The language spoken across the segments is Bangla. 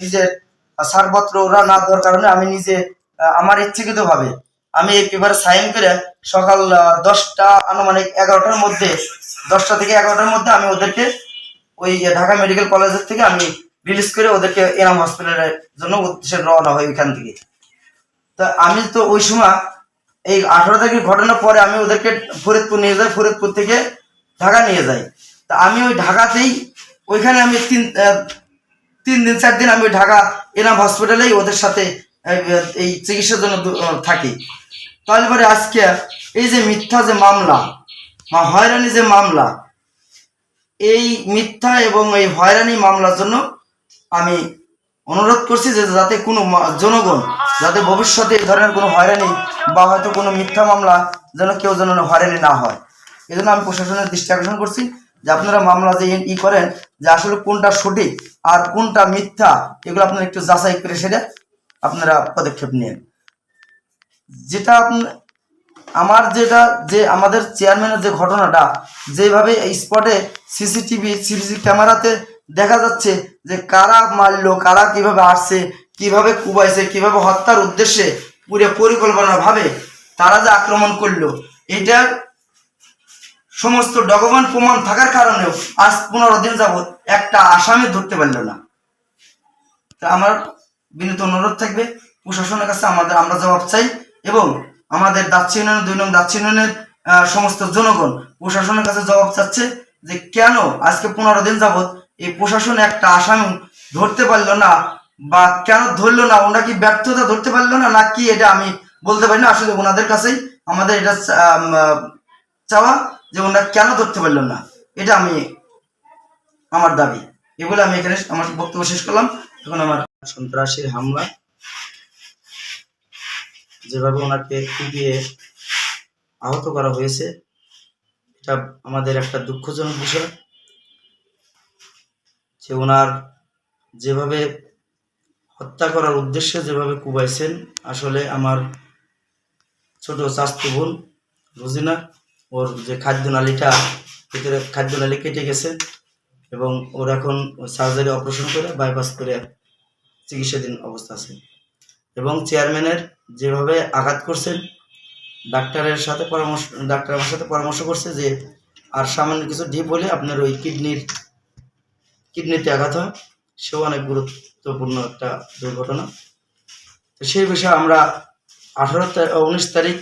নিজের ছাড়পত্র ওরা না দেওয়ার কারণে আমি নিজে আমার ইচ্ছাকৃত ভাবে আমি এই পেপারে সাইন করে সকাল দশটা আনুমানিক এগারোটার মধ্যে, দশটা থেকে এগারোটার মধ্যে আমি ওদেরকে ওই ঢাকা মেডিকেল কলেজের থেকে আমি রিলিজ করে ওদেরকে এনাম হসপিটালের জন্য উদ্দেশ্যে রওনা হয় ওইখান থেকে। তা আমি তো ওই সময় এই আঠারো তারিখের ঘটনার পরে আমি ওদেরকে ফরিদপুর নিয়ে যাই, ফরিদপুর থেকে ঢাকা নিয়ে যাই। তা আমি ওই ঢাকাতেই ওইখানে আমি তিন তিন দিন, চার দিন আমি ঢাকা এনাম হসপিটালেই ওদের সাথে, এই চিকিৎসার জন্য থাকি। তাহলে পরে আজকে এই যে মিথ্যা যে মামলা বা হয়রানি যে মামলা, এই মিথ্যা এবং এই হয়রানি মামলার জন্য আমি অনুরোধ করছি যে যাতে কোনো জনগণ যাতে ভবিষ্যতে এই ধরনের কোনো হয়রানি বা হয়তো কোনো মিথ্যা মামলা যেন কেউ যেন হয়রানি না হয়। এই জন্য আমি প্রশাসনের দৃষ্টি আকর্ষণ করছি। যে আপনারা মামলা যে ই করেন যে আসলে কোনটা সঠিক আর কোনটা মিথ্যা, এগুলো আপনারা একটু যাচাই করে সেটা আপনারা পদক্ষেপ নিন। যেটা আমার যেটা, যে আমাদের চেয়ারম্যানের যে ঘটনাটা, যেভাবে স্পটে সিসিটিভি সিসি ক্যামেরাতে দেখা যাচ্ছে যে কারা মারলো, কারা কীভাবে আসছে, কীভাবে কুবাইছে, কীভাবে হত্যার উদ্দেশ্যে পুরো পরিকল্পনাভাবে তারা যে আক্রমণ করল এটার সমস্ত ডকুমেন্ট প্রমাণ থাকার কারণেও আজ পনেরো দিন যাবত একটা আসামি ধরতে পারল না। তা আমার বিনীত অনুরোধ থাকবে, প্রশাসনের কাছে আমাদের আমরা জবাব চাই এবং আমাদের দাচ্ছি ইউনিয়ন দুই নং দাচ্ছি ইউনিয়নের সমস্ত জনগণ প্রশাসনের কাছে জবাব চাচ্ছে যে কেন আজকে পনেরো দিন যাবত এই প্রশাসন একটা আসামি ধরতে পারল না বা কেন ধরলো না? ওনারা কি ব্যর্থতা ধরতে পারল না? না কি এটা আমি বলতে পারি না? আসলে ওনাদের কাছেই আমাদের এটা চাওয়া যে ওনারা কেন ধরতে পারল না? এটা আমি, আমার দাবি। এগুলো আমি এখানে আমার বক্তব্য শেষ করলাম। এখন আমার সন্ত্রাসীর হামলা। যেভাবে ওনাকে কুপিয়ে আহত করা হয়েছে, এটা আমাদের একটা দুঃখজনক বিষয়। যে ওনার যেভাবে হত্যা করার উদ্দেশ্যে যেভাবে কুবাইছেন, আসলে আমার ছোট চাস্তু বোন রোজিনা ওর যে খাদ্য নালীটা ভিতরে খাদ্য নালী কেটে গেছে এবং ওর এখন সার্জারি অপারেশন করে বাইপাস করে চিকিৎসাধীন অবস্থা আছে। এবং চেয়ারম্যানের যেভাবে আঘাত করছেন ডাক্তারের সাথে পরামর্শ, ডাক্তার আমার সাথে পরামর্শ করছে যে, আর সামান্য কিছু ডিপ হলে আপনার ওই কিডনির কিডনিতে আঘাত হয়। সেও অনেক গুরুত্বপূর্ণ একটা দুর্ঘটনা। তো সেই বিষয়ে আমরা আঠারো উনিশ তারিখ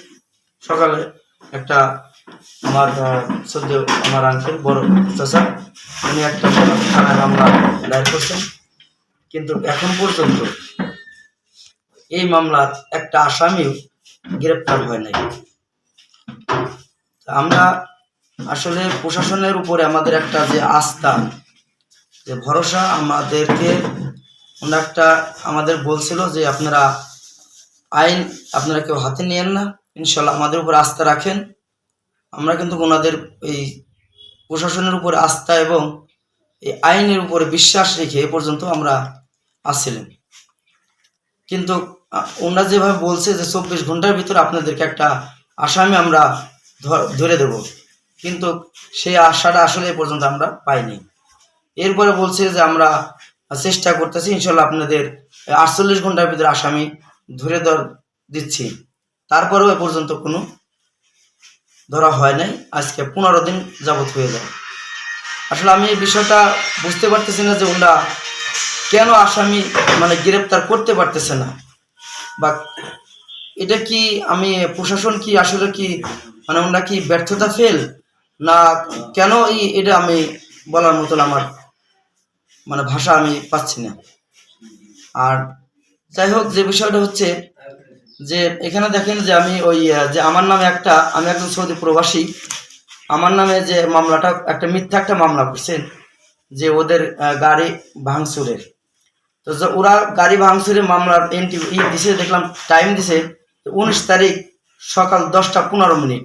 সকালে একটা আমার সদ্য আমার আঙ্কেল বড় চাচা, উনি একটা থানায় মামলা দায়ের করছেন। কিন্তু এখন পর্যন্ত এই মামলার একটা আসামিও গ্রেপ্তার হয় নাই। আমরা আসলে প্রশাসনের উপরে আমাদের একটা যে আস্থা, যে ভরসা আমাদেরকে ওনার একটা আমাদের বলছিল যে আপনারা আইন আপনারা কেউ হাতে নিয়েন না। ইনশাল্লাহ আমাদের উপর আস্থা রাখেন। আমরা কিন্তু ওনাদের এই প্রশাসনের উপর আস্থা এবং এই আইনের উপরে বিশ্বাস রেখে এ পর্যন্ত আমরা আসছিলাম। কিন্তু ওনারা যেভাবে বলছে যে চব্বিশ ঘণ্টার ভিতরে আপনাদেরকে একটা আসামি আমরা ধরে দেব। কিন্তু সেই আশাটা আসলে এ পর্যন্ত আমরা পাইনি। এরপরে বলছে যে আমরা চেষ্টা করতেছি, ইনশাল্লাহ আপনাদের আটচল্লিশ ঘণ্টার ভিতরে আসামি ধরে ধর, দিচ্ছি। তারপরেও এ পর্যন্ত কোনো ধরা হয় নাই, আজকে পনেরো দিন যাবত হয়ে যায়। আসলে আমি এই বিষয়টা বুঝতে পারতেছি না যে ওনারা কেন আসামি মানে গ্রেপ্তার করতে পারতেছে না। বা এটা কি আমি, প্রশাসন কি আসলে কি মানে ওনারা কি ব্যর্থতা ফেল? না কেন এই, এটা আমি বলার মতন আমার মানে ভাষা আমি পাচ্ছি না। আর যাই হোক, যে বিষয়টা হচ্ছে যে এখানে দেখেন যে আমি ওই যে আমার নামে একটা, আমি একজন সৌদি প্রবাসী, আমার নামে যে মামলাটা, একটা মিথ্যা একটা মামলা করছেন যে ওদের গাড়ি ভাঙচুরের। তো ওরা গাড়ি ভাঙচুরের মামলার এন্ট্রি ই দিছে, দেখলাম টাইম দিছে উনিশ তারিখ সকাল দশটা পনেরো মিনিট।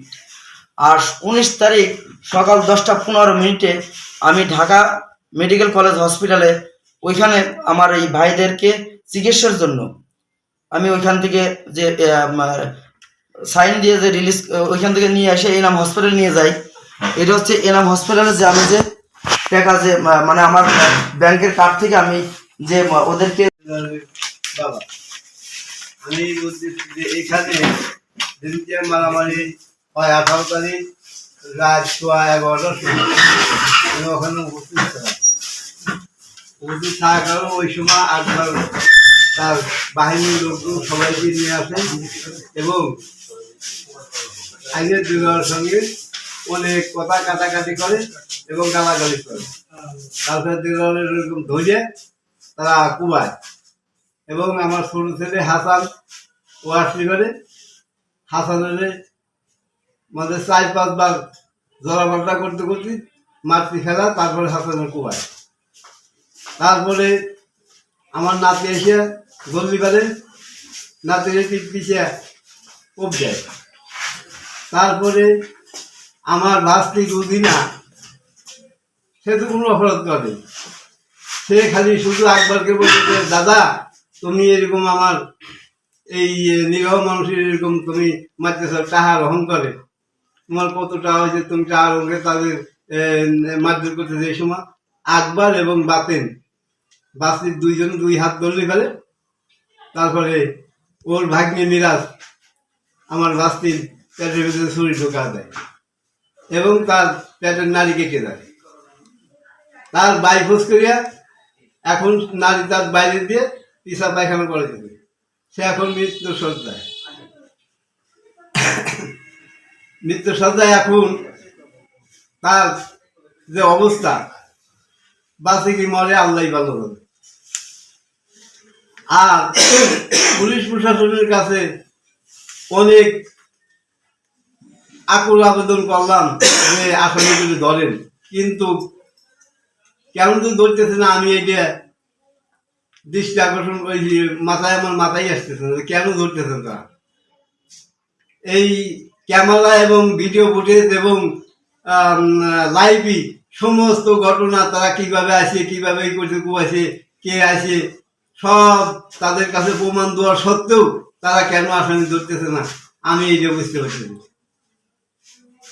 আর উনিশ তারিখ সকাল দশটা পনেরো মিনিটে আমি ঢাকা মেডিকেল কলেজ হসপিটালে ওইখানে আমার এই ভাইদেরকে চিকিৎসার জন্য আমি ওইখান থেকে যে সাইন দিয়ে যে রিলিজ ওইখান থেকে নিয়ে এসে এনাম হসপিটাল নিয়ে যাই। এটা হচ্ছে এনাম হসপিটালে যে আমি যে টাকা যে মানে আমার ব্যাংকের কার্ড থেকে আমি যে ওদেরকে বাবা, আমি বলছি যে এখানে দিনকে মারামারি হয় আঠারো তারিখ, রাত সোয়া আমি ওখানে উপস্থিত ছিলাম উপস্থিত থাকার ওই সময় একবার তার বাহিনীর লোকজন সবাইকে নিয়ে আসেন এবং আইনের দুর্গার সঙ্গে অনেক কথা কাটাকাটি করে এবং গালাগালি করে। তারপরে দুর্গার এরকম ধরে তারা কুবায় এবং আমার ছোট ছেলে হাসান ও আসলি করে হাসানের আমাদের চার পাঁচবার জলাপাল্টা করতে করতে মাতৃ খেলা, তারপরে হাসানের কুবায় তারপরে আমার নাতি এসে গল্লি করে নাতির পিছিয়ে কোপ দেয়। তারপরে আমার ভাস্তি দুদিনা সে তো কোনো অপরাধ করে। সে খালি শুধু একবারকে বলছে যে, দাদা তুমি এরকম আমার এই নিরহ মানুষের এরকম তুমি মারতেছ টাকা গ্রহণ করে। তোমার কত টাকা হয়েছে তুমি গ্রহণ করে তাদের মারধর করতেছে এই সময়? আকবর এবং বাতেন বাস্তির দুইজন দুই হাত ধরলে ফেলে। তারপরে ওর ভাগ্নে মিরাজ, আমার বাস্তির পেটের ভিতরে ছুরি ঢোকা দেয় এবং তার পেটের নারী কেটে দেয়। তার বাইফোস করিয়া এখন নারী তার বাইরে দিয়ে পিসা পায়খানা করে দেবে। সে এখন মৃত্যু সজ্জায় মৃত্যু সজ্জায় এখন তার যে অবস্থা বাসে কি মরে আল্লাহ ভালো হবে। আর পুলিশ প্রশাসনের কাছে অনেক আকুল আবেদন করলাম যে আসামিগুলি ধরেন। কিন্তু কেমন তো ধরতেছে না, আমি এটা দৃষ্টি আকর্ষণ যে মাথায় আমার মাথায় আসতেছে না কেন ধরতেছে তারা? এই ক্যামেরা এবং ভিডিও ফুটেজ এবং লাইভই সমস্ত ঘটনা তারা কীভাবে আসে কীভাবে আসে, কে আসে, সব তাদের কাছে প্রমাণ দেওয়া সত্ত্বেও তারা কেন আসামি ধরতেছে না? আমি যে বুঝতে পারছি।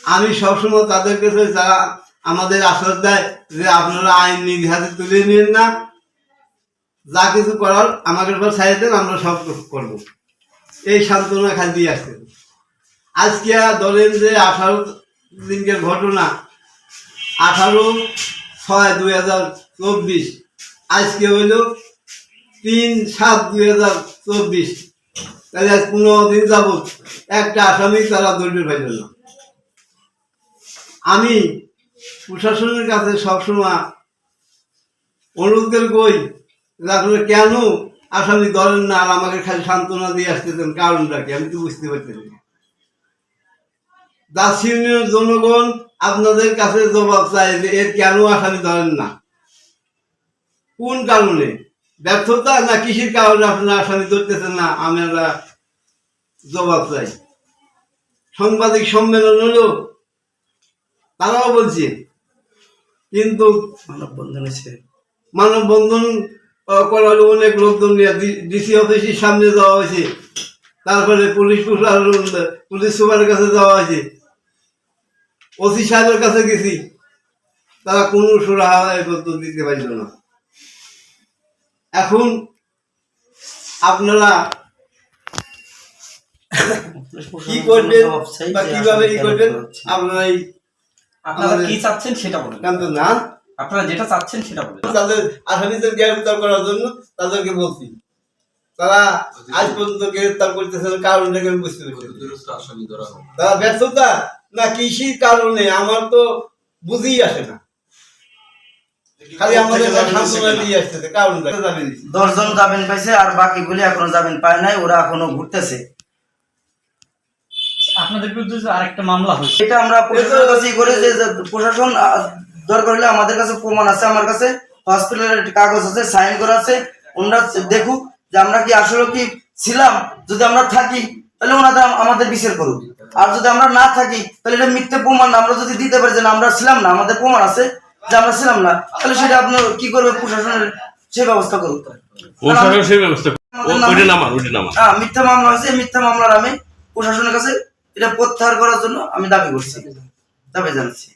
আমি সবসময় তাদের কাছে যারা আমাদের আশ্বাস দেয় যে আপনারা আইন নিজ হাতে তুলে নিন না। যা কিছু করার আমাদের উপর ছাড়িয়ে দেন, আমরা সব করব। এই সান্ত্বনা খালি দিয়ে আসছে। আজকে ধরেন যে আঠারো দিনকের ঘটনা আঠারো ছয় দুই হাজার চব্বিশ। আজকে হইল তিন সাত দুই হাজার চব্বিশ। তাহলে আজ পনেরো দিন যাবত একটা আসামি তারা ধরতে পাইল না। আমি প্রশাসনের কাছে সবসময় অনুরোধ করে কই আপনারা কেন আসামি ধরেন না আর আমাকে খালি সান্ত্বনা দিয়ে আসতেছেন কারণটা কি? আমি তো বুঝতে পারছি না। দার্শিনীয় জনগণ আপনাদের কাছে জবাব চাই যে এর কেন আসামি ধরেন না? কোন কারণে? ব্যর্থতা না কৃষির কারণে আপনারা আসামি ধরতেছেন না? আমরা জবাব চাই। সাংবাদিক সম্মেলন হলো তারাও বলছে কিন্তু মানববন্ধন হয়েছে। মানববন্ধন করা হলো অনেক লোকজন নিয়ে ডিসি অফিসের সামনে যাওয়া হয়েছে। তারপরে পুলিশ প্রশাসন পুলিশ সুপারের কাছে যাওয়া হয়েছে। ওসি সাহেবের কাছে গেছি। তারা কোনো সুরাহা এ পর্যন্ত দিতে পারল না। এখন আপনারা কি করবেন বা কীভাবে ই করবেন আপনারা আপনারা কি চাচ্ছেন সেটা বলুন। না? আপনারা যেটা চাচ্ছেন সেটা বলুন। তাদের আসামিদের গ্রেফতার করার জন্য তাদেরকে বলছি। তারা আজ পর্যন্ত গ্রেফতার করতেছে না, কারণটা আমি বুঝতে পারছি। তারা ব্যর্থতা? না কৃষির কারণে আমার তো বুঝেই আসে না। খালি আমাদের সান্ত্বনা দিয়ে আসতেছে কারণটা দশজন জামিন পাইছে আর বাকিগুলি এখনও জামিন পায় নাই ওরা এখনও ঘুরতেছে। আপনাদের বিরুদ্ধে যে আরেকটা মামলা হয়েছে। এটা আমরা প্রশাসনের কাছে করে যে যে প্রশাসন দরকার হলে আমাদের কাছে প্রমাণ আছে আমার কাছে হসপিটালের কাগজ আছে সাইন করা আছে। ওনারা দেখুক যে আমরা কি আসলে কি ছিলাম যদি আমরা থাকি তাহলে ওনাদের আমাদের বিচার করুক। আর যদি আমরা না থাকি তাহলে এটা মিথ্যে প্রমাণ আমরা যদি দিতে পারি যে আমরা ছিলাম না আমাদের প্রমাণ আছে যে আমরা ছিলাম না তাহলে সেটা আপনার কি করবে? প্রশাসনের সে ব্যবস্থা করুক প্রশাসন সেই ব্যবস্থা ওইটা নামান ওইটা নামান হ্যাঁ মিথ্যা মামলা হয়েছে মিথ্যা মামলার আমি প্রশাসনের কাছে এটা প্রত্যাহার করার জন্য আমি দাবি করছি। দাবি জানাচ্ছি।